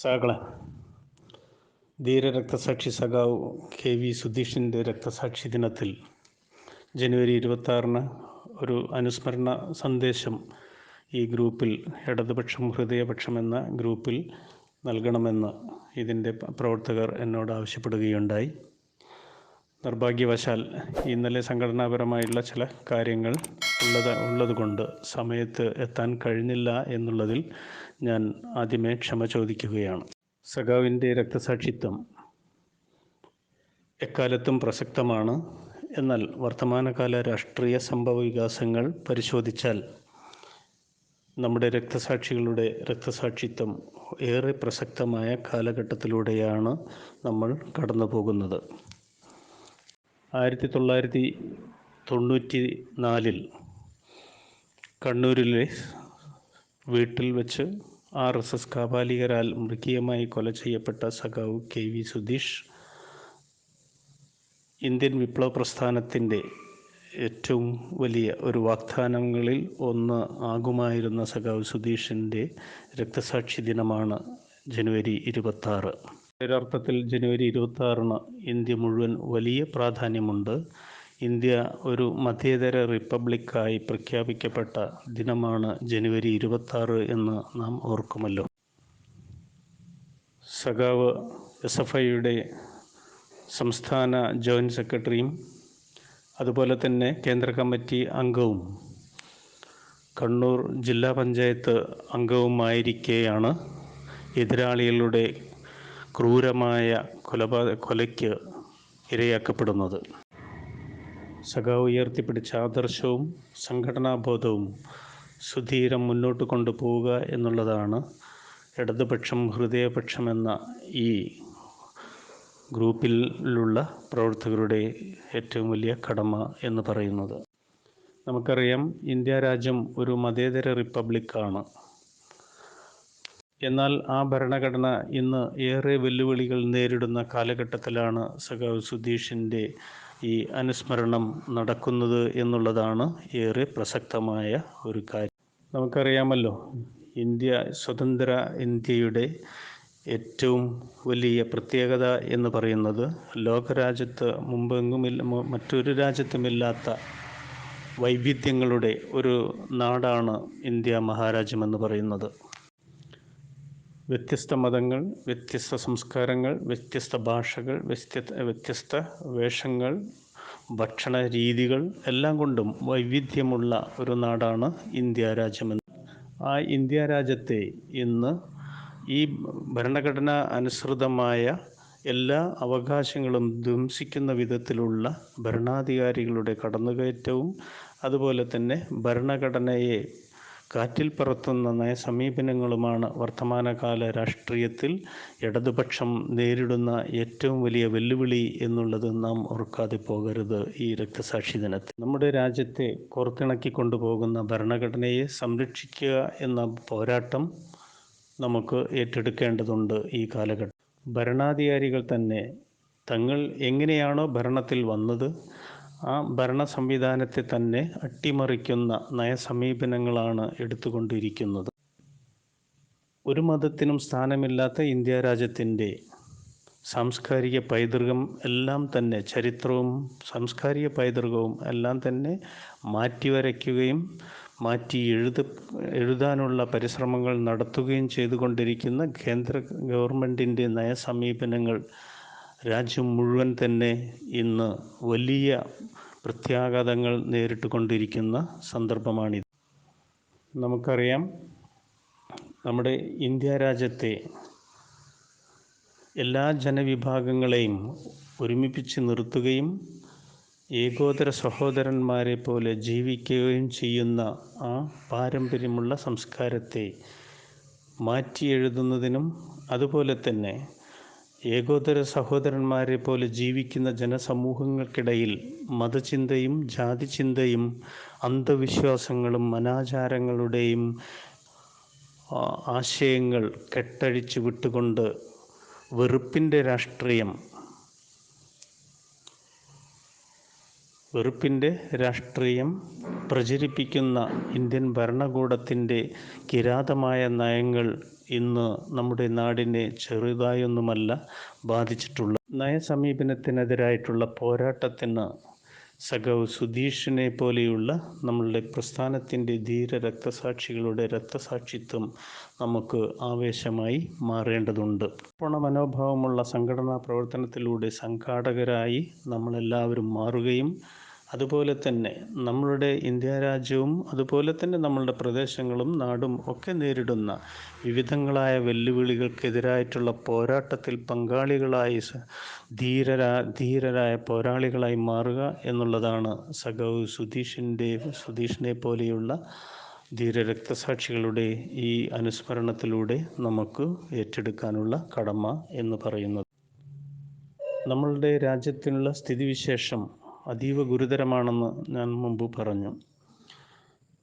സഹകളെ ധീരരക്തസാക്ഷി സഖാവ് K V സുധീഷിന്റെ രക്തസാക്ഷി ദിനത്തിൽ ജനുവരി ഇരുപത്താറിന് ഒരു അനുസ്മരണ സന്ദേശം ഈ ഗ്രൂപ്പിൽ ഇടതുപക്ഷം ഹൃദയപക്ഷം എന്ന ഗ്രൂപ്പിൽ നൽകണമെന്ന് ഇതിന്റെ പ്രവർത്തകർ എന്നോട് ആവശ്യപ്പെടുകയുണ്ടായി. നിർഭാഗ്യവശാൽ ഇന്നലെ സംഘടനാപരമായുള്ള ചില കാര്യങ്ങൾ ഉള്ളത് ഉള്ളതുകൊണ്ട് സമയത്ത് എത്താൻ കഴിഞ്ഞില്ല എന്നുള്ളതിൽ ഞാൻ ആദ്യമേ ക്ഷമ ചോദിക്കുകയാണ്. സഖാവിന്റെ രക്തസാക്ഷിത്വം എക്കാലത്തും പ്രസക്തമാണ്. എന്നാൽ വർത്തമാനകാല രാഷ്ട്രീയ സംഭവ വികാസങ്ങൾ പരിശോധിച്ചാൽ നമ്മുടെ രക്തസാക്ഷികളുടെ രക്തസാക്ഷിത്വം ഏറെ പ്രസക്തമായ കാലഘട്ടത്തിലൂടെയാണ് നമ്മൾ കടന്നു പോകുന്നത് ആയിരത്തി തൊള്ളായിരത്തി തൊണ്ണൂറ്റി നാലിൽ കണ്ണൂരിലെ വീട്ടിൽ വെച്ച് ആർ എസ് എസ് കാപാലികരാൽ മൃഗീയമായി കൊല ചെയ്യപ്പെട്ട സഖാവ് കെ വി സുധീഷ് ഇന്ത്യൻ വിപ്ലവ പ്രസ്ഥാനത്തിന്റെ ഏറ്റവും വലിയ ഒരു വാഗ്ദാനങ്ങളിൽ ഒന്ന് ആകുമായിരുന്ന സഖാവ് സുധീഷിന്റെ രക്തസാക്ഷി ദിനമാണ് ജനുവരി ഇരുപത്താറ്. ഒരർത്ഥത്തിൽ ജനുവരി ഇരുപത്താറിന് ഇന്ത്യ മുഴുവൻ വലിയ പ്രാധാന്യമുണ്ട്. ഇന്ത്യ ഒരു മധ്യേതര റിപ്പബ്ലിക്കായി പ്രഖ്യാപിക്കപ്പെട്ട ദിനമാണ് ജനുവരി ഇരുപത്താറ് എന്ന് നാം ഓർക്കുമല്ലോ. സഖാവ് എസ് എഫ് ഐയുടെ സംസ്ഥാന ജോയിന്റ് സെക്രട്ടറിയും അതുപോലെ തന്നെ കേന്ദ്ര കമ്മിറ്റി അംഗവും കണ്ണൂർ ജില്ലാ പഞ്ചായത്ത് അംഗവുമായിരിക്കെയാണ് എതിരാളികളുടെ ക്രൂരമായ കൊലപാ കൊലയ്ക്ക് ഇരയാക്കപ്പെടുന്നത്. സഖാവ് ഉയർത്തിപ്പിടിച്ച ആദർശവും സംഘടനാബോധവും സുധീരം മുന്നോട്ട് കൊണ്ടുപോവുക എന്നുള്ളതാണ് ഇടതുപക്ഷം ഹൃദയപക്ഷം എന്ന ഈ ഗ്രൂപ്പിലുള്ള പ്രവർത്തകരുടെ ഏറ്റവും വലിയ കടമ എന്ന് പറയുന്നത്. നമുക്കറിയാം ഇന്ത്യ രാജ്യം ഒരു മതേതര റിപ്പബ്ലിക്കാണ്. എന്നാൽ ആ ഭരണഘടന ഇന്ന് ഏറെ വെല്ലുവിളികൾ നേരിടുന്ന കാലഘട്ടത്തിലാണ് സഖാവ് സുധീഷിന്റെ ഈ അനുസ്മരണം നടക്കുന്നത് എന്നുള്ളതാണ് ഏറെ പ്രസക്തമായ ഒരു കാര്യം. നമുക്കറിയാമല്ലോ ഇന്ത്യ സ്വതന്ത്ര ഇന്ത്യയുടെ ഏറ്റവും വലിയ പ്രത്യേകത എന്ന് പറയുന്നത് ലോകരാജ്യത്ത് മുമ്പെങ്ങുമില്ല മറ്റൊരു രാജ്യത്തുമില്ലാത്ത വൈവിധ്യങ്ങളുടെ ഒരു നാടാണ് ഇന്ത്യ മഹാരാജ്യം എന്ന് പറയുന്നത്. വ്യത്യസ്ത മതങ്ങൾ വ്യത്യസ്ത സംസ്കാരങ്ങൾ വ്യത്യസ്ത ഭാഷകൾ വ്യത്യസ്ത വേഷങ്ങൾ ഭക്ഷണ രീതികൾ എല്ലാം കൊണ്ടും വൈവിധ്യമുള്ള ഒരു നാടാണ് ഇന്ത്യ രാജ്യമെന്ന്. ആ ഇന്ത്യ രാജ്യത്തെ ഇന്ന് ഈ ഭരണഘടന അനുസൃതമായ എല്ലാ അവകാശങ്ങളും ധ്വംസിക്കുന്ന വിധത്തിലുള്ള ഭരണാധികാരികളുടെ കടന്നുകയറ്റവും അതുപോലെ തന്നെ ഭരണഘടനയെ കാറ്റിൽ പറത്തുന്ന നയസമീപനങ്ങളുമാണ് വർത്തമാനകാല രാഷ്ട്രീയത്തിൽ ഇടതുപക്ഷം നേരിടുന്ന ഏറ്റവും വലിയ വെല്ലുവിളി എന്നുള്ളത് നാം ഓർക്കാതെ പോകരുത് ഈ രക്തസാക്ഷി ദിനത്തിൽ. നമ്മുടെ രാജ്യത്തെ കോർത്തിണക്കി കൊണ്ടുപോകുന്ന ഭരണഘടനയെ സംരക്ഷിക്കുക എന്ന പോരാട്ടം നമുക്ക് ഏറ്റെടുക്കേണ്ടതുണ്ട് ഈ കാലഘട്ടം. ഭരണാധികാരികൾ തന്നെ തങ്ങൾ എങ്ങനെയാണോ ഭരണത്തിൽ വന്നത് ആ ഭരണ സംവിധാനത്തെ തന്നെ അട്ടിമറിക്കുന്ന നയസമീപനങ്ങളാണ് എടുത്തുകൊണ്ടിരിക്കുന്നത്. ഒരു മതത്തിനും സ്ഥാനമില്ലാത്ത ഇന്ത്യ രാജ്യത്തിന്റെ സാംസ്കാരിക പൈതൃകം എല്ലാം തന്നെ ചരിത്രവും സാംസ്കാരിക പൈതൃകവും എല്ലാം തന്നെ മാറ്റിവരയ്ക്കുകയും മാറ്റി എഴുത എഴുതാനുള്ള പരിശ്രമങ്ങൾ നടത്തുകയും ചെയ്തുകൊണ്ടിരിക്കുന്ന കേന്ദ്ര ഗവൺമെന്റിന്റെ നയസമീപനങ്ങൾ രാജ്യം മുഴുവൻ തന്നെ ഇന്ന് വലിയ പ്രത്യാഘാതങ്ങൾ നേരിട്ട് കൊണ്ടിരിക്കുന്ന സന്ദർഭമാണിത്. നമുക്കറിയാം നമ്മുടെ ഇന്ത്യ രാജ്യത്തെ എല്ലാ ജനവിഭാഗങ്ങളെയും ഒരുമിപ്പിച്ച് നിർത്തുകയും ഏകോദര സഹോദരന്മാരെ പോലെ ജീവിക്കുകയും ചെയ്യുന്ന ആ പാരമ്പര്യമുള്ള സംസ്കാരത്തെ മാറ്റി എഴുതുന്നതിനും അതുപോലെ തന്നെ ഏകോദര സഹോദരന്മാരെ പോലെ ജീവിക്കുന്ന ജനസമൂഹങ്ങൾക്കിടയിൽ മതചിന്തയും ജാതിചിന്തയും അന്ധവിശ്വാസങ്ങളും അനാചാരങ്ങളുടെയും ആശയങ്ങൾ കെട്ടഴിച്ചു വിട്ടുകൊണ്ട് വെറുപ്പിന്റെ രാഷ്ട്രീയം വെറുപ്പിന്റെ രാഷ്ട്രീയം പ്രചരിപ്പിക്കുന്ന ഇന്ത്യൻ ഭരണകൂടത്തിന്റെ കിരാതമായ നയങ്ങൾ ഇന്ന് നമ്മുടെ നാടിനെ ചെറുതായൊന്നുമല്ല ബാധിച്ചിട്ടുള്ളത്. നയസമീപനത്തിനെതിരായിട്ടുള്ള പോരാട്ടത്തിന് സഖാവ് സുധീഷിനെ പോലെയുള്ള നമ്മളുടെ പ്രസ്ഥാനത്തിന്റെ ധീര രക്തസാക്ഷികളുടെ രക്തസാക്ഷിത്വം നമുക്ക് ആവേശമായി മാറേണ്ടതുണ്ട്. പണ മനോഭാവമുള്ള സംഘടനാ പ്രവർത്തനത്തിലൂടെ സംഘാടകരായി നമ്മളെല്ലാവരും മാറുകയും അതുപോലെ തന്നെ നമ്മളുടെ ഇന്ത്യ രാജ്യവും അതുപോലെ തന്നെ നമ്മളുടെ പ്രദേശങ്ങളും നാടും ഒക്കെ നേരിടുന്ന വിവിധങ്ങളായ വെല്ലുവിളികൾക്കെതിരായിട്ടുള്ള പോരാട്ടത്തിൽ പങ്കാളികളായി ധീരരാ ധീരരായ പോരാളികളായി മാറുക എന്നുള്ളതാണ് സഖാവ് സുധീഷിന്റെ സുധീഷിനെ പോലെയുള്ള ധീര രക്തസാക്ഷികളുടെ ഈ അനുസ്മരണത്തിലൂടെ നമുക്ക് ഏറ്റെടുക്കാനുള്ള കടമ എന്ന് പറയുന്നത്. നമ്മളുടെ രാജ്യത്തിനുള്ള സ്ഥിതിവിശേഷം അതീവ ഗുരുതരമാണെന്ന് ഞാൻ മുമ്പ് പറഞ്ഞു.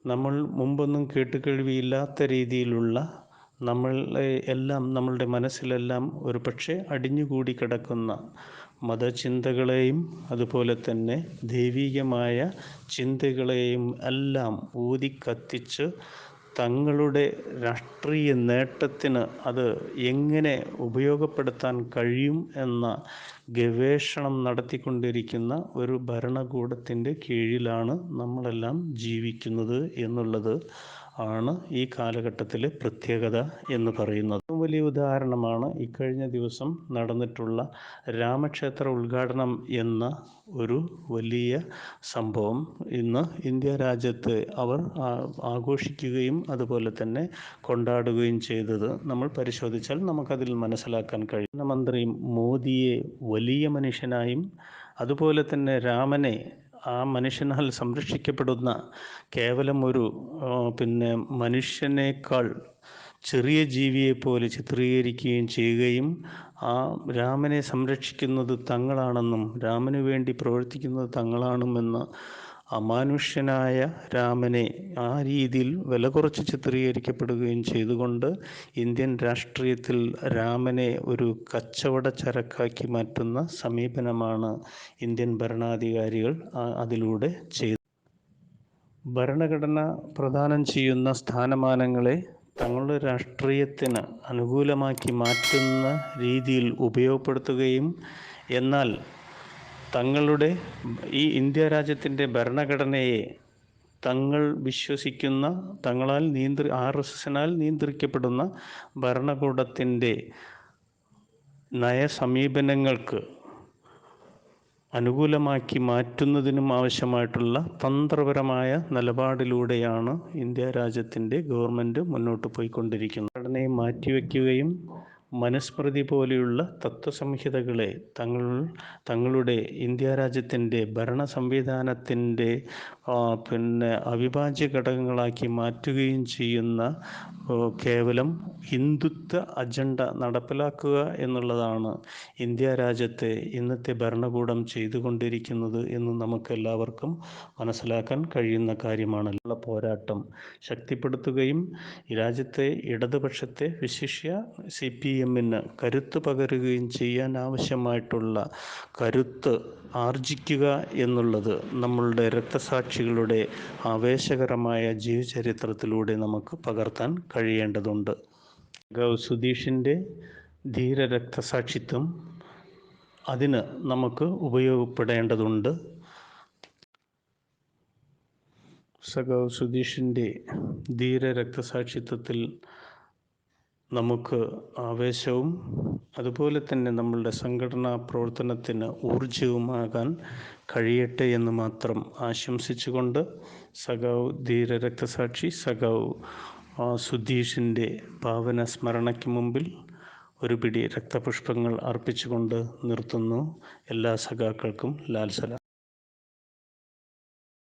നമ്മൾ മുമ്പൊന്നും കേട്ടുകേൾവിയില്ലാത്ത രീതിയിലുള്ള നമ്മളെ എല്ലാം നമ്മളുടെ മനസ്സിലെല്ലാം ഒരു പക്ഷേ അടിഞ്ഞുകൂടി കിടക്കുന്ന മതചിന്തകളെയും അതുപോലെ തന്നെ ദൈവികമായ ചിന്തകളെയും എല്ലാം ഊതിക്കത്തിച്ച് തങ്ങളുടെ രാഷ്ട്രീയ നേട്ടത്തിന് അത് എങ്ങനെ ഉപയോഗപ്പെടുത്താൻ കഴിയും എന്ന ഗവേഷണം നടത്തിക്കൊണ്ടിരിക്കുന്ന ഒരു ഭരണകൂടത്തിന്റെ കീഴിലാണ് നമ്മളെല്ലാം ജീവിക്കുന്നത് എന്നുള്ളത്. ആണ് ഈ കാലഘട്ടത്തിലെ പ്രത്യേകത എന്ന് പറയുന്നത്. വലിയ ഉദാഹരണമാണ് ഇക്കഴിഞ്ഞ ദിവസം നടന്നിട്ടുള്ള രാമക്ഷേത്ര ഉദ്ഘാടനം എന്ന ഒരു വലിയ സംഭവം. ഇന്ന് ഇന്ത്യ രാജ്യത്ത് അവർ ആഘോഷിക്കുകയും അതുപോലെ തന്നെ കൊണ്ടാടുകയും ചെയ്തത് നമ്മൾ പരിശോധിച്ചാൽ നമുക്കതിൽ മനസ്സിലാക്കാൻ കഴിയും. മന്ത്രി മോദിയെ വലിയ മനുഷ്യനായും അതുപോലെ തന്നെ രാമനെ ആ മനുഷ്യനാൽ സംരക്ഷിക്കപ്പെടുന്ന കേവലം ഒരു പിന്നെ മനുഷ്യനേക്കാൾ ചെറിയ ജീവിയെ പോലെ ചിത്രീകരിക്കുകയും ചെയ്യുകയും ആ രാമനെ സംരക്ഷിക്കുന്നത് തങ്ങളാണെന്നും രാമന് വേണ്ടി പ്രവർത്തിക്കുന്നത് തങ്ങളാണെന്ന് അമാനുഷ്യനായ രാമനെ ആ രീതിയിൽ വില കുറച്ച് ചിത്രീകരിക്കപ്പെടുകയും ചെയ്തുകൊണ്ട് ഇന്ത്യൻ രാഷ്ട്രീയത്തിൽ രാമനെ ഒരു കച്ചവട ചരക്കാക്കി മാറ്റുന്ന സമീപനമാണ് ഇന്ത്യൻ ഭരണാധികാരികൾ അതിലൂടെ ചെയ്തത്. ഭരണഘടന പ്രദാനം ചെയ്യുന്ന സ്ഥാനമാനങ്ങളെ തങ്ങളുടെ രാഷ്ട്രീയത്തിന് അനുകൂലമാക്കി മാറ്റുന്ന രീതിയിൽ ഉപയോഗപ്പെടുത്തുകയും എന്നാൽ തങ്ങളുടെ ഈ ഇന്ത്യ രാജ്യത്തിന്റെ ഭരണഘടനയെ തങ്ങൾ വിശ്വസിക്കുന്ന തങ്ങളാൽ നിയന്ത്രി ആർ എസ് എസിനാൽ നിയന്ത്രിക്കപ്പെടുന്ന ഭരണകൂടത്തിന്റെ നയസമീപനങ്ങൾക്ക് അനുകൂലമാക്കി മാറ്റുന്നതിനും ആവശ്യമായിട്ടുള്ള തന്ത്രപരമായ നിലപാടിലൂടെയാണ് ഇന്ത്യ രാജ്യത്തിന്റെ ഗവൺമെന്റ് മുന്നോട്ട് പോയിക്കൊണ്ടിരിക്കുന്നത്. ഘടനയെ മാറ്റിവെക്കുകയും മനുസ്മൃതി പോലെയുള്ള തത്വസംഹിതകളെ തങ്ങൾ തങ്ങളുടെ ഇന്ത്യ രാജ്യത്തിന്റെ ഭരണ സംവിധാനത്തിന്റെ പിന്നെ അവിഭാജ്യ ഘടകങ്ങളാക്കി മാറ്റുകയും ചെയ്യുന്ന കേവലം ഹിന്ദുത്വ അജണ്ട നടപ്പിലാക്കുക എന്നുള്ളതാണ് ഇന്ത്യ രാജ്യത്തെ ഇന്നത്തെ ഭരണകൂടം ചെയ്തുകൊണ്ടിരിക്കുന്നത് എന്ന് നമുക്ക് എല്ലാവർക്കും മനസ്സിലാക്കാൻ കഴിയുന്ന കാര്യമാണല്ലോ പോരാട്ടം. ശക്തിപ്പെടുത്തുകയും രാജ്യത്തെ ഇടതുപക്ഷത്തെ വിശിഷ്യ സി പി എമ്മിന് കരുത്ത് പകരുകയും ചെയ്യാൻ ആവശ്യമായിട്ടുള്ള കരുത്ത് ആർജിക്കുക എന്നുള്ളത് നമ്മളുടെ രക്തസാക്ഷികളുടെ ആവേശകരമായ ജീവചരിത്രത്തിലൂടെ നമുക്ക് പകർത്താൻ കഴിയേണ്ടതുണ്ട്. ഗൗ സുധീഷിന്റെ ധീരരക്തസാക്ഷിത്വം അതിന് നമുക്ക് ഉപയോഗപ്പെടേണ്ടതുണ്ട്. സഖാവ് സുധീഷിന്റെ ധീരരക്തസാക്ഷിത്വത്തിൽ നമുക്ക് ആവേശവും അതുപോലെ തന്നെ നമ്മളുടെ സംഘടനാ പ്രവർത്തനത്തിന് ഊർജവുമാകാൻ കഴിയട്ടെ എന്ന് മാത്രം ആശംസിച്ചുകൊണ്ട് സഖാവ് ധീര രക്തസാക്ഷി സഖാവ് സുധീഷിന്റെ പാവന സ്മരണയ്ക്ക് മുമ്പിൽ ഒരു പിടി രക്തപുഷ്പങ്ങൾ അർപ്പിച്ചുകൊണ്ട് നിർത്തുന്നു എല്ലാ സഖാക്കൾക്കും ലാൽസല സലാം.